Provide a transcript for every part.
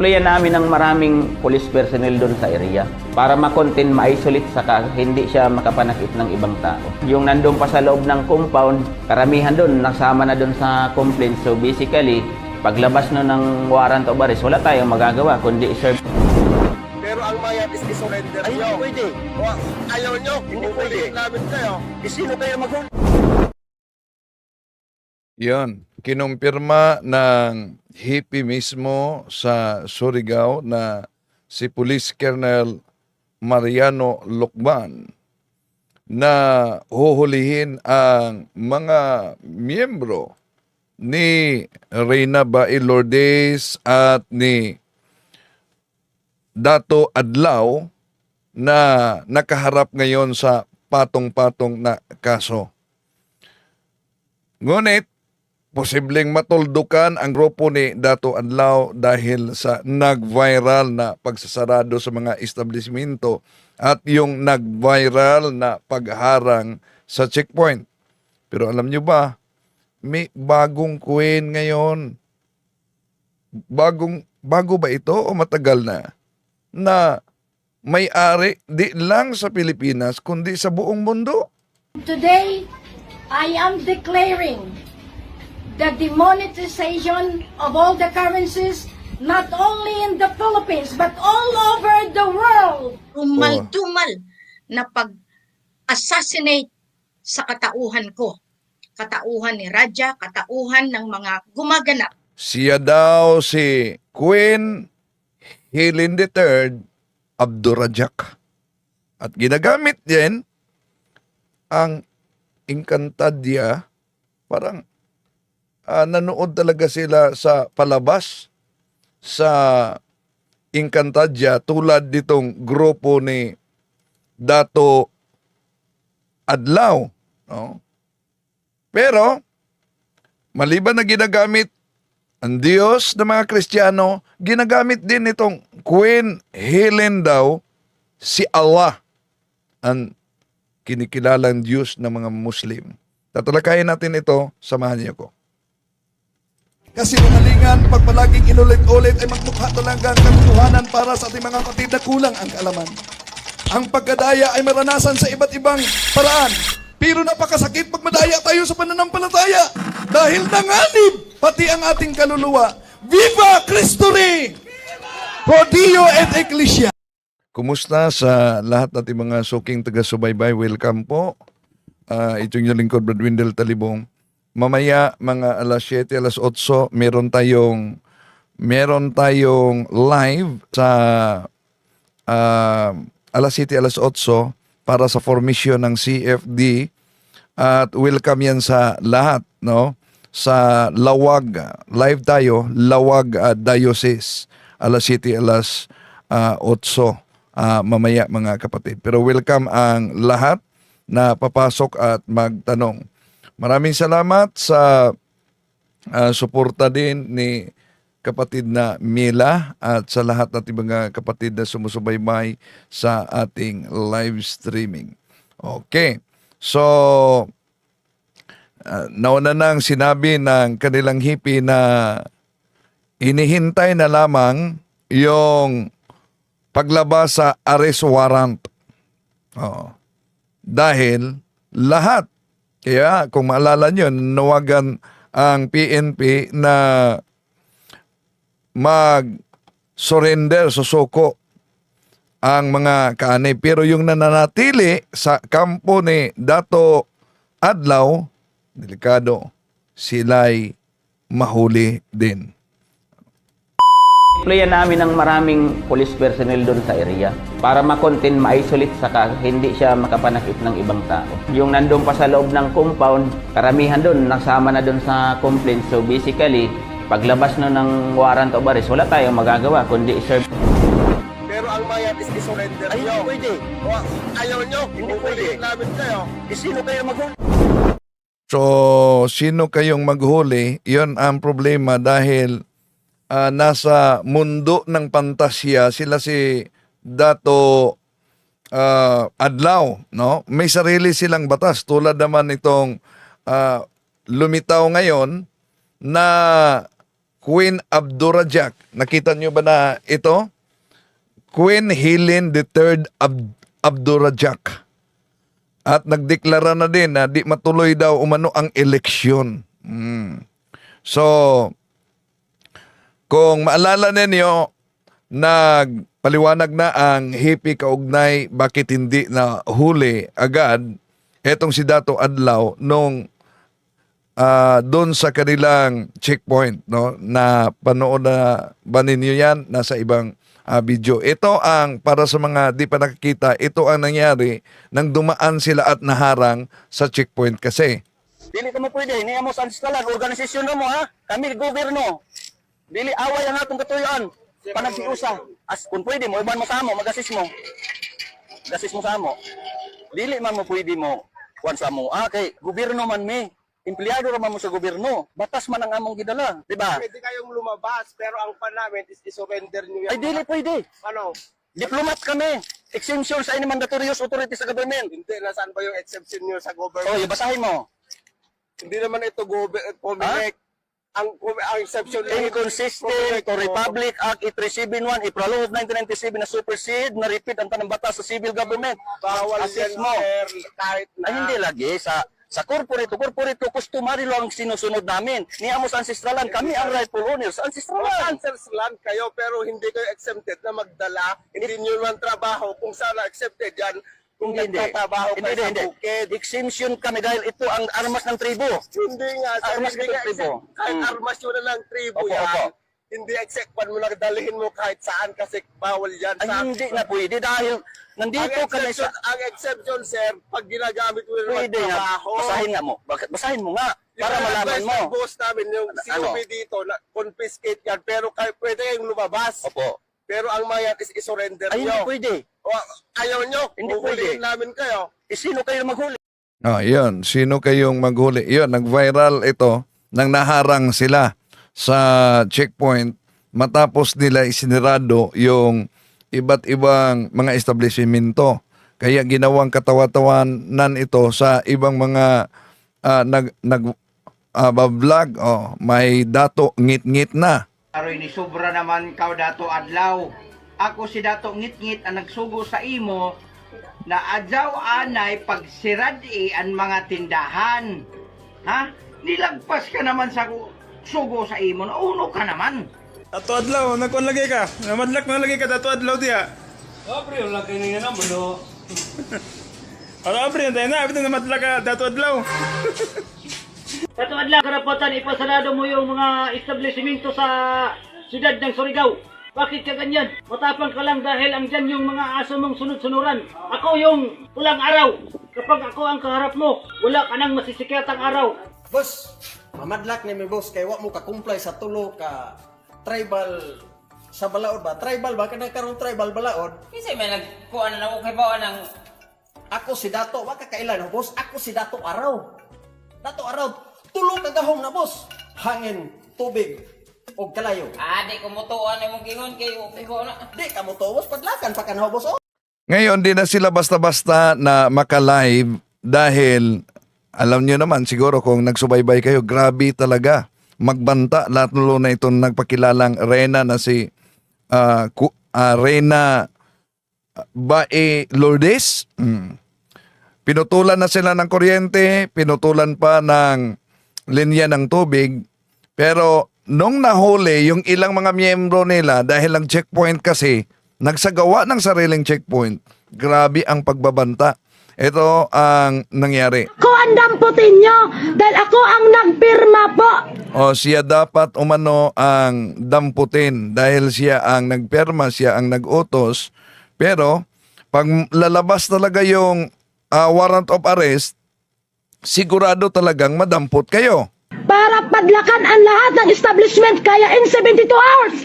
Deployan namin ng maraming police personnel doon sa area para ma-contain, ma-isolate saka hindi siya makapanakit ng ibang tao. Yung nandun pa sa loob ng compound, karamihan doon nasama na doon sa complaint. So basically, paglabas no ng warrant of arrest, wala tayong magagawa kundi serve Pero ang mayat is i-surrender Ay, nyo. hindi pwede. Ayaw nyo, hindi pwede. namin kayo. Eh, sino kayo maghuli? Yan, kinumpirma ng hippie mismo sa Surigao na si Police Colonel Mariano Lukban na huhulihin ang mga miyembro ni Reyna Bae Lourdes at ni Dato Adlaw na nakaharap ngayon sa patong-patong na kaso. Ngunit, posibleng matuldukan ang grupo ni Dato Adlaw dahil sa nag-viral na pagsasarado sa mga establishmento at yung nag-viral na pagharang sa checkpoint. Pero alam nyo ba, may bagong queen ngayon. Bagong, bago ba ito o matagal na? Na may-ari di lang sa Pilipinas kundi sa buong mundo. Today, I am declaring the demonetization of all the currencies, not only in the Philippines, but all over the world. rumal-dumal na pag-assassinate sa katauhan ko. Katauhan ni Raja, katauhan ng mga gumaganap Siya daw si Queen Helen III Abdurajak. At ginagamit din ang Encantadia. Parang ah, nanood talaga sila sa palabas sa Encantadia tulad ditong grupo ni Dato Adlaw. No? Pero, maliban na ginagamit ang Diyos ng mga Kristiyano, ginagamit din itong Queen Helen daw, si Allah, ang kinikilalang Diyos ng mga Muslim. Tatalakayin natin ito, samahan niyo ko. Kasi mamalingan, pag palaging inulit-ulit ay magmukha talaga ang katotohanan para sa ating mga kapatid na kulang ang kaalaman. Ang pagkadaya ay maranasan sa iba't ibang paraan. Pero napakasakit pag madaya tayo sa pananampalataya. Dahil nanganib pati ang ating kaluluwa. Viva Cristo Rey! Pro Dio et Ecclesia! Kumusta sa lahat nating mga suking taga-subaybay? Welcome po. Ah, ito yung lingkod, Brad Windel Talibong. Mamaya, mga alas 7, alas 8, meron tayong meron tayong live sa ah, alas 7, alas 8 para sa formation ng CFD at welcome yan sa lahat, no? Sa Lawag, live tayo, Lawag ah, Diocese, alas 7, alas ah, 8 ah, mamaya mga kapatid. Pero welcome ang lahat na papasok at magtanong. Maraming salamat sa ah, suporta din ni kapatid na Mila at sa lahat nating mga kapatid na sumusubaybay sa ating live streaming. Okay. So, uh, nauna nang sinabi ng kanilang hippie na inihintay na lamang yung paglabas sa arrest warrant. Oo. Dahil lahat, kaya kung maalala nyo, nawagan ang PNP na mag-surrender, susuko ang mga kaanay. Pero yung nananatili sa kampo ni Dato Adlaw, delikado, sila'y mahuli din. Deployan namin ng maraming police personnel doon sa area para ma-contain, ma-isolate saka hindi siya makapanakit ng ibang tao. Yung nandun pa sa loob ng compound, karamihan doon nasama na doon sa complaint. So basically, paglabas no ng warrant of arrest, wala tayong magagawa kundi serve Pero ang mayat is i-surrender Ay, nyo. hindi pwede. O, ayaw nyo, hindi pwede. namin kayo. Eh, sino kayo maghuli? So, sino kayong maghuli? Yon ang problema dahil ah, nasa mundo ng pantasya sila si Dato ah, Adlaw, no? May sarili silang batas tulad naman itong ah, lumitaw ngayon na Queen Abdurajak. Nakita nyo ba na ito? Queen Helen III Ab- Abdurajak. At nagdeklara na din na di matuloy daw umano ang eleksyon. Mm. So, kung maalala ninyo, nagpaliwanag na ang hippie kaugnay bakit hindi na huli agad etong si Dato Adlaw nung ah doon sa kanilang checkpoint no? Na panood na ba ninyo yan? Nasa ibang ah, video. Ito ang para sa mga di pa nakakita ito ang nangyari nang dumaan sila at naharang sa checkpoint kasi. Dili ka mo pwede, niya mo sa ancestralan, organisasyon mo ha. Kami gobyerno. Dili away ang atong katuyuan. Panagsiusa. As kung pwede mo, iban mo sa amo, magasis mo. Gasis mo sa amo. Dili man mo pwede mo kuan sa amo. Ah, kay gobyerno man mi. Empleyado ra man mo sa gobyerno. Batas man ang among gidala, di ba? Pwede kayong lumabas, pero ang pan namin is isurrender nyo yan. Ay dili pwede. Ano? Diplomat kami. Exemption sa any mandatorious authority sa government. Hindi, nasaan ba yung exception nyo sa Oh, government? yung basahin mo. Hindi naman ito government, Comelec. Ang, ang exception inconsistent to Republic Act 8371 April of 1997 na supersede na repeat ang tanang batas sa civil government. Bawal yan, mo. kahit na. Ay hindi lagi sa sa corporate, corporate to customary lang ang sinusunod namin. Niya mo sa ancestralan, kami ang rightful owners ancestralan. Land kayo pero hindi kayo exempted na magdala. Hindi nyo naman trabaho kung sana accepted yan. Kung Hindi, hindi. nagtatrabaho Hindi, sa hindi. bukid. Exemption kami dahil ito ang armas ng tribo. Hindi nga, sir. Armas hindi ka nga tribo. Kahit Mm. armas yun na lang tribo Opo, yan. opo. Hindi accept mo lang dalhin mo kahit saan kasi bawal yan. Ay sa hindi na pwede dahil ang nandito exception, sa... ang exception, sir, pag ginagamit mo yung Pwede nga. magtrabaho. Basahin nga mo. Basahin mo nga. Yung Para malaman advice mo. ng boss namin, yung Ano? COP dito, na confiscate yan, pero kayo, pwede kayong lumabas. Opo. Pero ang mayan is isurrender Ay hindi nyo. pwede. Ayaw nyo, Hindi huhulihin pwede. namin kayo. Eh, sino kayo maghuli? Oh, yun. Sino kayong maghuli? Yun, nag-viral ito nang naharang sila sa checkpoint matapos nila isinirado yung iba't ibang mga establishmento. Kaya ginawang katawa-tawanan ito sa ibang mga ah, nag nag ah, vlog oh, may dato ngit-ngit na. Aroy ni sobra naman kaw dato adlaw. Ako si dato ngit-ngit ang nagsugo sa imo na adlaw anay pagsiradi ang mga tindahan. Ha? Nilagpas ka naman sa sugo sa imo na uno ka naman. Ato adlaw, nagkuan lagi ka. Namadlak na lagi ka ato adlaw diya. Abre, wala kayo nga naman, no? Ano abre tayo na, abito namadlak ka dato adlaw. Kato adlaw, karapatan ipasarado mo yung mga establishmento sa siyudad ng Surigao. Bakit ka ganyan? Matapang ka lang dahil ang dyan yung mga aso mong sunod-sunuran. Ako yung pulang araw. Kapag ako ang kaharap mo, wala ka nang masisikat ang araw. Boss, mamadlak ni mi boss kay wa mo ka comply sa tulo ka tribal sa balaod ba? Tribal ba kana karong tribal balaod? Kasi may nagkuhan na ako kay bawa ng Ako si Dato, wa ka kailan boss. Ako si Dato Araw. Dato Araw, tulo ka gahong na boss. Hangin, tubig, og kalayo. ah, di ko mutuan na mong gingon kay okay ko na. Di ka boss, padlakan pa ka na boss. Oh. Ngayon, di na sila basta-basta na maka-live dahil alam nyo naman siguro kung nagsubaybay kayo, grabe talaga. Magbanta, lahat nulo na itong nagpakilalang Rena na si ah, Ku- ah, Rena Bae Lourdes. Mm. Pinutulan na sila ng kuryente, pinutulan pa ng linya ng tubig. Pero nung nahuli yung ilang mga miyembro nila dahil ang checkpoint kasi nagsagawa ng sariling checkpoint, grabe ang pagbabanta. Ito ang nangyari. Ako ang damputin nyo dahil ako ang nagpirma po. O siya dapat umano ang damputin dahil siya ang nagperma, siya ang nagutos. Pero pag lalabas talaga yung ah, warrant of arrest, sigurado talagang madampot kayo. Para padlakan ang lahat ng establishment kaya in 72 hours.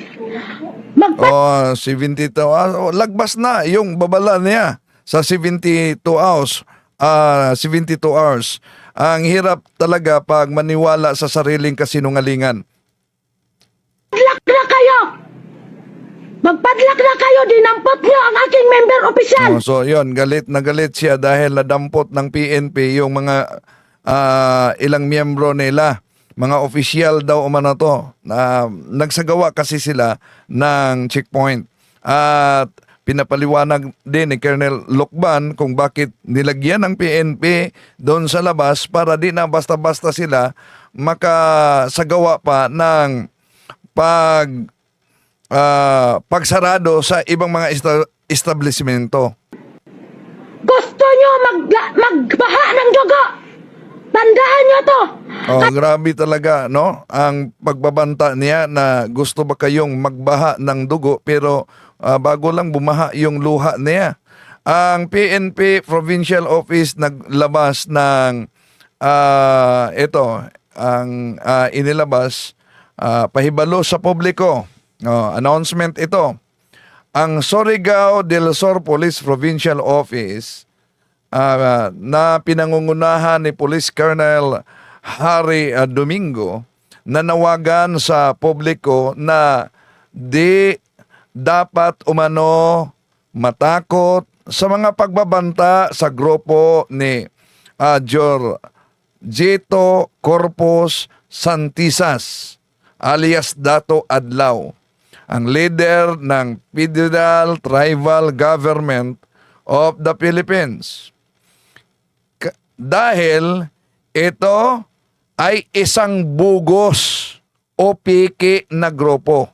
Magpa- O 72 hours, o, lagbas na yung babala niya sa 72 hours. ah 72 hours. Ang hirap talaga pag maniwala sa sariling kasinungalingan. Padlak na kayo! Magpadlak na kayo, dinampot nyo ang aking member opisyal! Oh, so yon galit na galit siya dahil nadampot ng PNP yung mga ah, ilang miyembro nila. Mga official daw umano to na nagsagawa kasi sila ng checkpoint at pinapaliwanag din ni Colonel Lokban kung bakit nilagyan ng PNP doon sa labas para di na basta-basta sila makasagawa pa ng pag ah, pagsarado sa ibang mga esta- establishmento. Gusto nyo mag, magbaha ng dugo! Tandaan nyo to! Oh, grabe talaga, no? Ang pagbabanta niya na gusto ba kayong magbaha ng dugo pero ah, bago lang bumaha yung luha niya. Ang PNP Provincial Office naglabas ng ah, ito, ang ah, inilabas ah, pahibalo sa publiko. Oh, announcement ito. Ang Surigao del Sur Police Provincial Office ah, na pinangungunahan ni Police Colonel Harry ah, Domingo nanawagan sa publiko na di dapat umano matakot sa mga pagbabanta sa grupo ni ah, Jor Jito Corpus Santisas alias Dato Adlaw ang leader ng Federal Tribal Government of the Philippines. Dahil ito ay isang bugos o piki na grupo.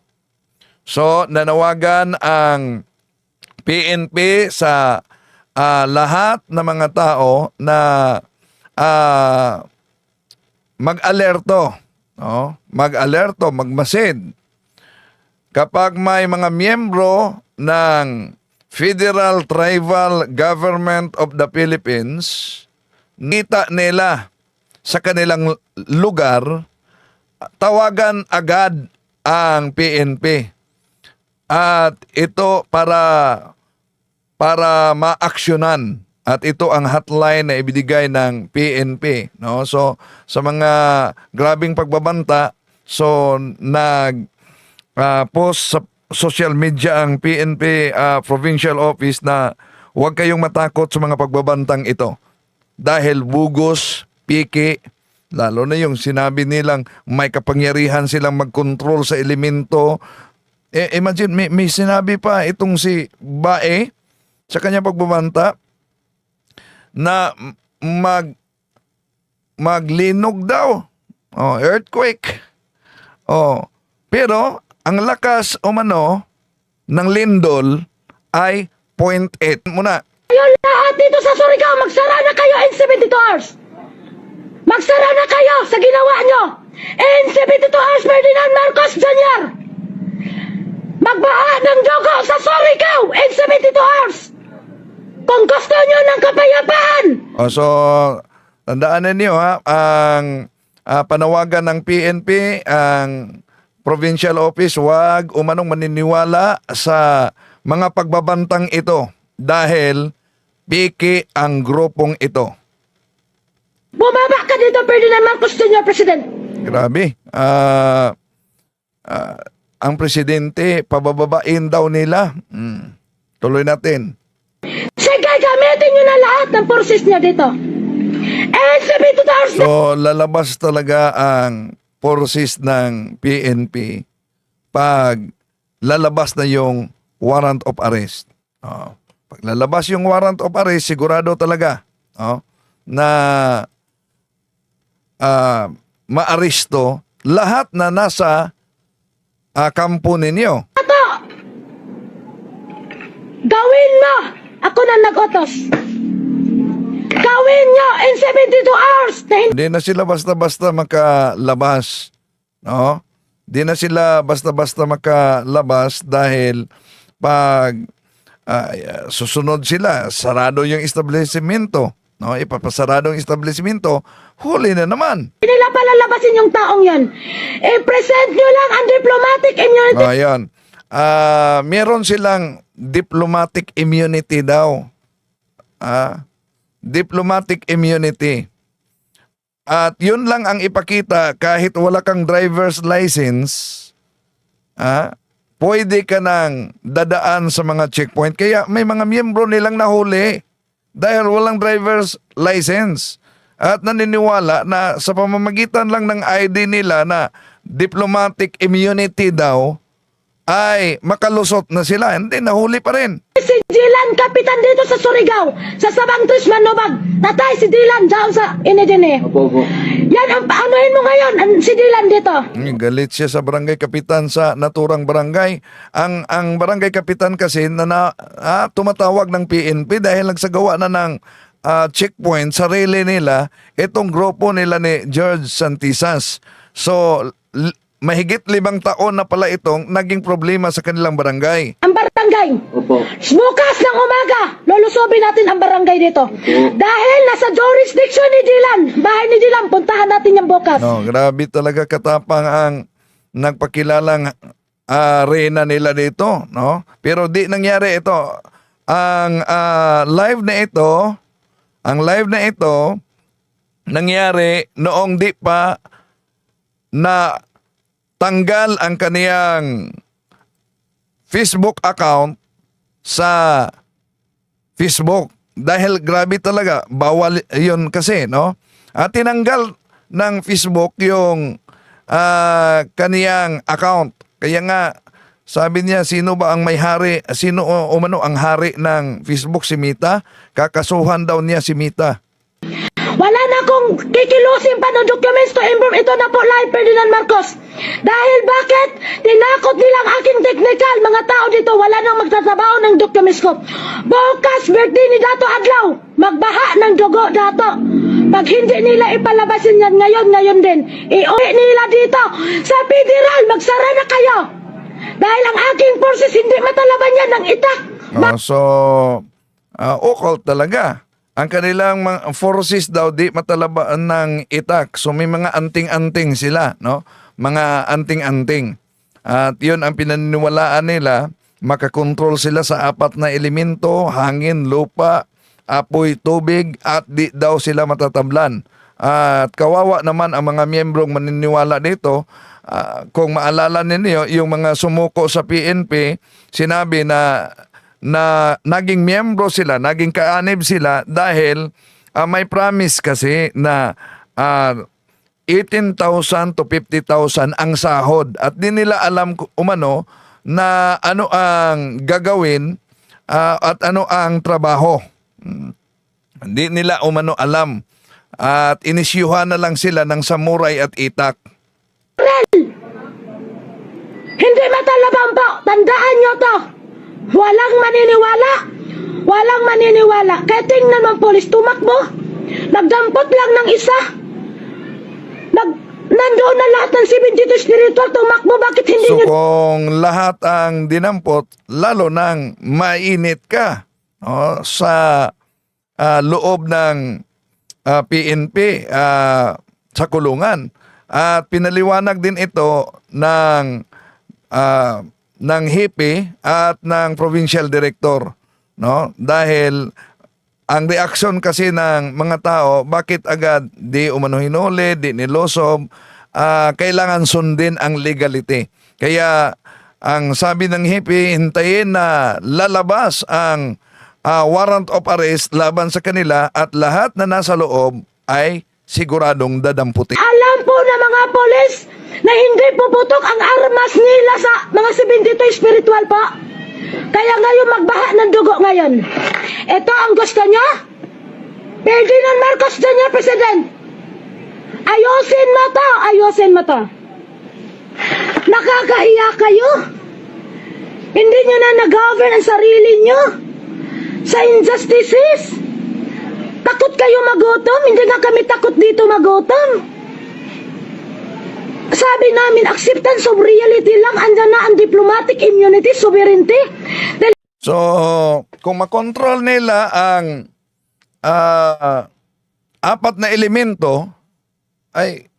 So, nanawagan ang PNP sa ah, lahat ng mga tao na ah, mag-alerto, no? mag-alerto, magmasid kapag may mga miyembro ng Federal Tribal Government of the Philippines, nita nila sa kanilang lugar, tawagan agad ang PNP. At ito para para maaksyonan. At ito ang hotline na ibinigay ng PNP no? So sa mga grabing pagbabanta so nag ah, post sa social media ang PNP ah, provincial office na huwag kayong matakot sa mga pagbabantang ito dahil bugos, piki, lalo na yung sinabi nilang may kapangyarihan silang mag-control sa elemento. Eh, imagine, may, may sinabi pa itong si Bae sa kanya pagbabanta na mag maglinog daw. Oh, earthquake. Oh, pero ang lakas o mano ng lindol ay 0.8 muna. Kayo lahat dito sa Surigao, magsara na kayo in 72 hours! Magsara na kayo sa ginawa nyo! In 72 hours, Ferdinand Marcos Jr. Magbaha ng dugo sa Surigao in 72 hours! Kung gusto nyo ng kapayapaan! O so, tandaan ninyo ha, ang ah, panawagan ng PNP, ang provincial office, wag umanong maniniwala sa mga pagbabantang ito dahil piki ang grupong ito. Bumaba ka dito, Ferdinand Marcos Jr. President! Grabe. Ah, ah, ang presidente, pabababain daw nila. Hmm. Tuloy natin. Sige, gamitin nyo na lahat ng forces niya dito! In 72 hours So, lalabas talaga ang forces ng PNP pag lalabas na yung warrant of arrest. Oh. Pag lalabas yung warrant of arrest, sigurado talaga oh, na ah, maaresto lahat na nasa ah, kampo ninyo. Ito! Gawin mo! Ako na nag-utos! Gawin nyo in 72 hours Hindi na sila basta-basta makalabas. No? Hindi na sila basta-basta makalabas dahil pag ah, susunod sila, sarado yung establishmento. No, ipapasarado yung establishmento, huli na naman. nila palalabasin yung taong yan. I-present nyo lang ang diplomatic immunity. Oh, ayan. Ah, meron silang diplomatic immunity daw. Ah, diplomatic immunity. At yun lang ang ipakita kahit wala kang driver's license, ah, pwede ka nang dadaan sa mga checkpoint. Kaya may mga miyembro nilang nahuli dahil walang driver's license. at naniniwala na sa pamamagitan lang ng ID nila na diplomatic immunity daw ay makalusot na sila. Hindi, nahuli pa rin. Si Dylan, kapitan dito sa Surigao, sa Sabang Tris Manobag. Tatay, si Dylan, dyan sa Inedine. Yan ang paanuhin mo ngayon, ang si Dylan dito. Mm, Galit siya sa barangay kapitan sa naturang barangay. Ang ang barangay kapitan kasi na, na ah, tumatawag ng PNP dahil nagsagawa na ng ah, checkpoint sarili nila itong grupo nila ni George Santisas. So l- mahigit limang taon na pala itong naging problema sa kanilang barangay. Ang barangay. Bukas ng umaga, lulusobin natin ang barangay dito. Dahil nasa jurisdiction ni Dylan, bahay ni Dylan, puntahan natin yung bukas. No, grabe talaga katapang ang nagpakilalang ah, reyna nila dito, no? Pero di nangyari ito. Ang ah, live na ito, ang live na ito nangyari noong di pa na tanggal ang kaniyang Facebook account sa Facebook. Dahil grabe talaga bawal yun kasi no? At tinanggal ng Facebook yung ah, kaniyang account. Kaya nga sabi niya sino ba ang may hari sino o umano ang hari ng Facebook si Mita? Kakasuhan daw niya si Mita Wala na akong kikilusin pa ng documents to improve ito na po live Ferdinand Marcos. Dahil bakit? Tinakot nilang aking technical. Mga tao dito, wala nang magtatrabaho ng documents ko. Bukas, birthday ni Dato Adlaw. Magbaha ng dugo, Dato. Pag hindi nila ipalabasin yan ngayon, ngayon din, iuwi nila dito. Sa federal, magsara na kayo. Dahil ang aking forces hindi matalaban yan ng itak. Oh, so ah, occult talaga ang kanilang mga forces daw di matalabaan ng itak. So may mga anting-anting sila, no? Mga anting-anting. At 'yun ang pinaniniwalaan nila, makakontrol sila sa apat na elemento, hangin, lupa, apoy, tubig at di daw sila matatablan. At kawawa naman ang mga miyembrong maniniwala dito. Ah, kung maalala ninyo, yung mga sumuko sa PNP, sinabi na na naging miyembro sila, naging kaanib sila dahil ah, may promise kasi na ah, 18,000 to 50,000 ang sahod at di nila alam umano na ano ang gagawin ah, at ano ang trabaho. Hindi nila umano alam at inisyuhan na lang sila ng samurai at itak. Hindi matalabang po. Tandaan nyo to. Walang maniniwala. Walang maniniwala. Kaya tingnan mo, polis, tumakbo. Nagdampot lang ng isa. Nag, nandoon na lahat ng 72 spiritual tumakbo. Bakit hindi So nyo kung lahat ang dinampot, lalo nang mainit ka no, sa ah, loob ng ah, PNP ah, sa kulungan. At pinaliwanag din ito ng ah, ng HIPI at ng provincial director no? Dahil ang reaksyon kasi ng mga tao bakit agad di umano hinuli di nilosob ah, kailangan sundin ang legality. Kaya ang sabi ng HIPI hintayin na lalabas ang ah, warrant of arrest laban sa kanila at lahat na nasa loob ay siguradong dadamputin. Alam po na mga polis na hindi puputok ang armas nila sa mga 72 spiritual po. Kaya ngayon magbaha ng dugo ngayon. Ito ang gusto niya. Ferdinand Marcos Jr. President. Ayusin mo to. Ayusin mo to. Nakakahiya kayo. Hindi nyo na nag-govern ang sarili nyo sa injustices. Takot kayo magutom? Hindi nga kami takot dito magutom. Sabi namin, acceptance of reality lang. Andyan na ang diplomatic immunity, sovereignty. Dahil So, kung makontrol nila ang ah, apat na elemento, ay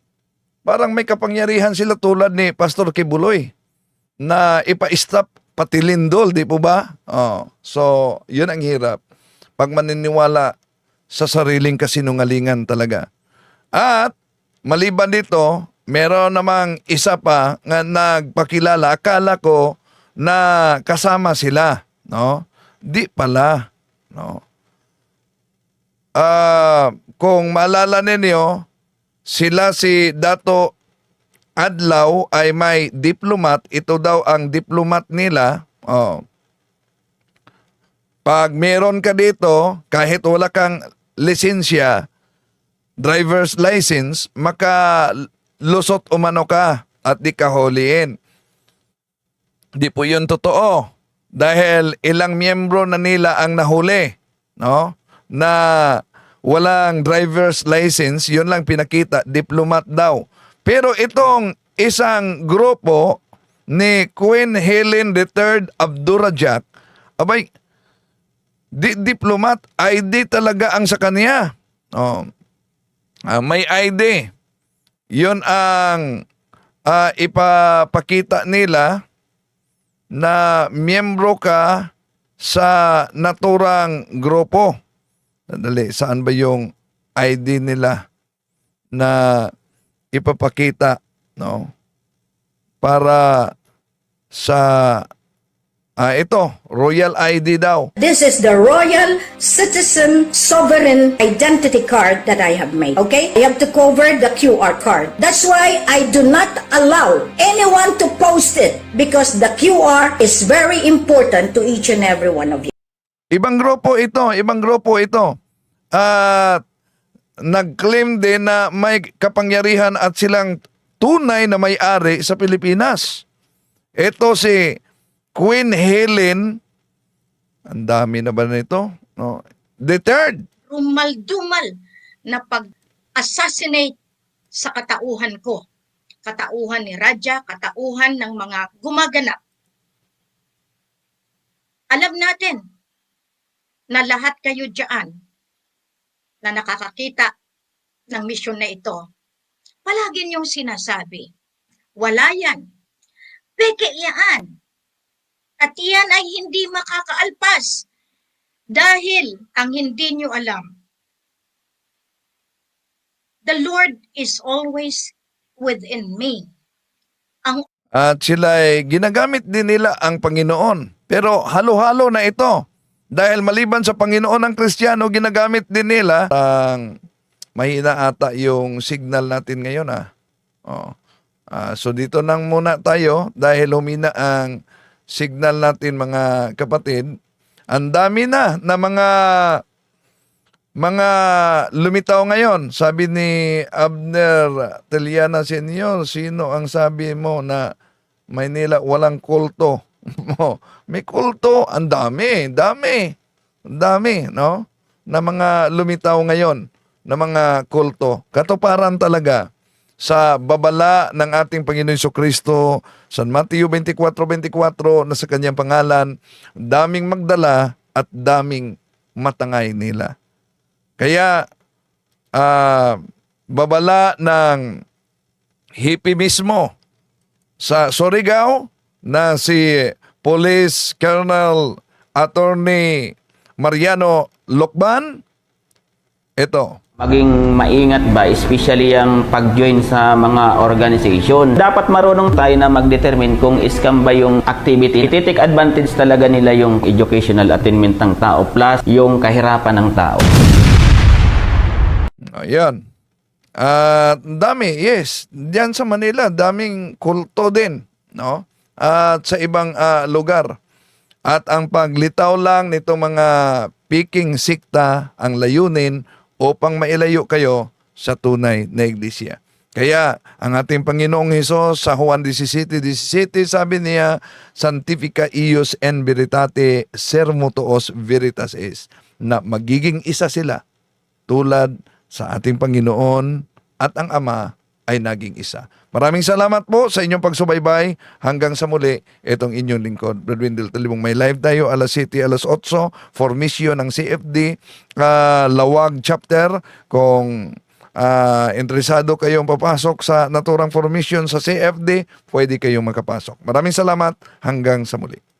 parang may kapangyarihan sila tulad ni Pastor Kibuloy na ipa-stop pati lindol, di po ba? Oh, so, yun ang hirap. Pag maniniwala sa sariling kasinungalingan talaga. At maliban dito, meron namang isa pa nga nagpakilala. Akala ko na kasama sila, no? Di pala, no? ah, kung maalala ninyo, sila si Dato Adlaw ay may diplomat. Ito daw ang diplomat nila. Oh. Pag meron ka dito, kahit wala kang lisensya, driver's license, makalusot umano ka at di ka huliin. Di po yun totoo. Dahil ilang miyembro na nila ang nahuli, no? Na walang driver's license, yun lang pinakita, diplomat daw. Pero itong isang grupo ni Queen Helen III Abdurajak, abay, di diplomat, ID talaga ang sa kanya. Oh. Ah, may ID. Yun ang ah, ipapakita nila na miyembro ka sa naturang grupo. Dali, saan ba yung ID nila na ipapakita, no? Para sa ah ito, Royal ID daw. This is the Royal Citizen Sovereign Identity Card that I have made. Okay? I have to cover the QR card. That's why I do not allow anyone to post it because the QR is very important to each and every one of you. Ibang grupo ito, ibang grupo ito. At nag-claim din na may kapangyarihan at silang tunay na may-ari sa Pilipinas. Ito si Queen Helen. Ang dami na ba nito? No. The third. rumaldumal na pag-assassinate sa katauhan ko. Katauhan ni Raja, katauhan ng mga gumaganap. Alam natin na lahat kayo dyan na nakakakita ng misyon na ito, palagi niyong sinasabi, wala yan. Peke yan. At yan ay hindi makakaalpas dahil ang hindi nyo alam, the Lord is always within me. Ang At sila ay ginagamit din nila ang Panginoon. Pero halo-halo na ito. Dahil maliban sa Panginoon ng Kristiyano, ginagamit din nila ang mahina ata yung signal natin ngayon ah. Oh. Ah, so dito nang muna tayo dahil humina ang signal natin mga kapatid. Ang dami na na mga mga lumitaw ngayon. Sabi ni Abner Teliana Senior, sino ang sabi mo na Maynila walang kulto? May kulto, ang dami, dami. Dami, no? Na mga lumitaw ngayon na mga kulto. Katuparan talaga sa babala ng ating Panginoon Hesus Kristo, San Mateo 24:24 na sa kanyang pangalan, daming magdala at daming matangay nila. Kaya ah, babala ng hippie mismo sa Surigao na si Police Colonel Attorney Mariano Lokban. Ito, Maging maingat ba, especially ang pag-join sa mga organization. Dapat marunong tayo na mag-determine kung scam ba yung activity. Iti-take advantage talaga nila yung educational attainment ng tao plus yung kahirapan ng tao. Ayan. At dami, yes. Diyan sa Manila, daming kulto din, no? At sa ibang ah, lugar. At ang paglitaw lang nitong mga piking sikta ang layunin upang mailayo kayo sa tunay na iglesia. Kaya ang ating Panginoong Hesus sa Juan 17:17 sabi niya, Sanctifica ius en veritate sermo tuos veritas es na magiging isa sila tulad sa ating Panginoon at ang Ama ay naging isa. Maraming salamat po sa inyong pagsubaybay. Hanggang sa muli, itong inyong lingkod, Brad Wendell Talibong. May live tayo alas 7, alas 8, formation ng CFD, ah, Lawag Chapter. Kung ah, interesado kayong papasok sa naturang formation sa CFD, pwede kayong makapasok. Maraming salamat. Hanggang sa muli.